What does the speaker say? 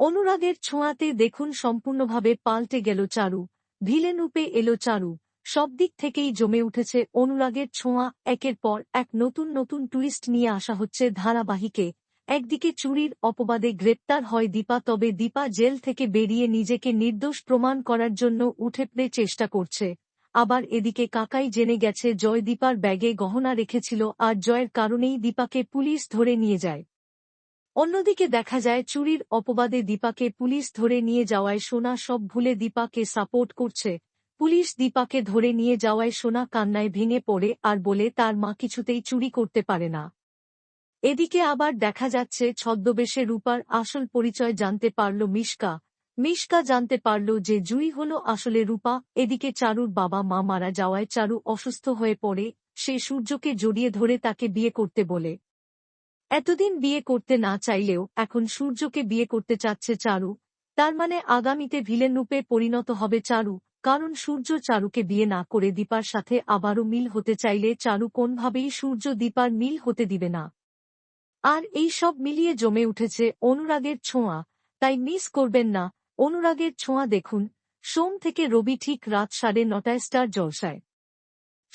অনুরাগের ছোঁয়াতে দেখুন সম্পূর্ণভাবে পাল্টে গেল চারু ভিলেনুপে এলো চারু। সব দিক থেকেই জমে উঠেছে অনুরাগের ছোঁয়া, একের পর এক নতুন নতুন টুইস্ট নিয়ে আসা হচ্ছে ধারাবাহিকে। একদিকে চুরির অপবাদে গ্রেপ্তার হয় দীপা, তবে দীপা জেল থেকে বেরিয়ে নিজেকে নির্দোষ প্রমাণ করার জন্য উঠে পড়ে চেষ্টা করছে। আবার এদিকে কাকাই জেনে গেছে জয় দীপার ব্যাগে গহনা রেখেছিল আর জয়ের কারণেই দীপাকে পুলিশ ধরে নিয়ে যায়। অন্যদিকে দেখা যায় চুরির অপবাদে দীপাকে পুলিশ ধরে নিয়ে যাওয়ায় সোনা সব ভুলে দীপাকে সাপোর্ট করছে। পুলিশ দীপাকে ধরে নিয়ে যাওয়ায় সোনা কান্নায় ভেঙে পড়ে আর বলে তার মা কিছুতেই চুরি করতে পারে না। এদিকে আবার দেখা যাচ্ছে ছদ্মবেশে রূপার আসল পরিচয় জানতে পারল মিশকা। মিশকা জানতে পারল যে জুই হল আসলে রূপা। এদিকে চারুর বাবা মা মারা যাওয়ায় চারু অসুস্থ হয়ে পড়ে। সে সূর্যকে জড়িয়ে ধরে তাকে বিয়ে করতে বলে। এতদিন বিয়ে করতে না চাইলেও এখন সূর্যকে বিয়ে করতে চাচ্ছে চারু। তার মানে আগামীতে ভিলেন রূপে পরিণত হবে চারু, কারণ সূর্য চারুকে বিয়ে না করে দীপার সাথে আবারও মিল হতে চাইলে চারু কোনভাবেই সূর্য দীপার মিল হতে দিবে না। আর এই সব মিলিয়ে জমে উঠেছে অনুরাগের ছোঁয়া। তাই মিস করবেন না, অনুরাগের ছোঁয়া দেখুন। সোম থেকে রবি ঠিক রাত সাড়ে নটায় স্টার জলসায়।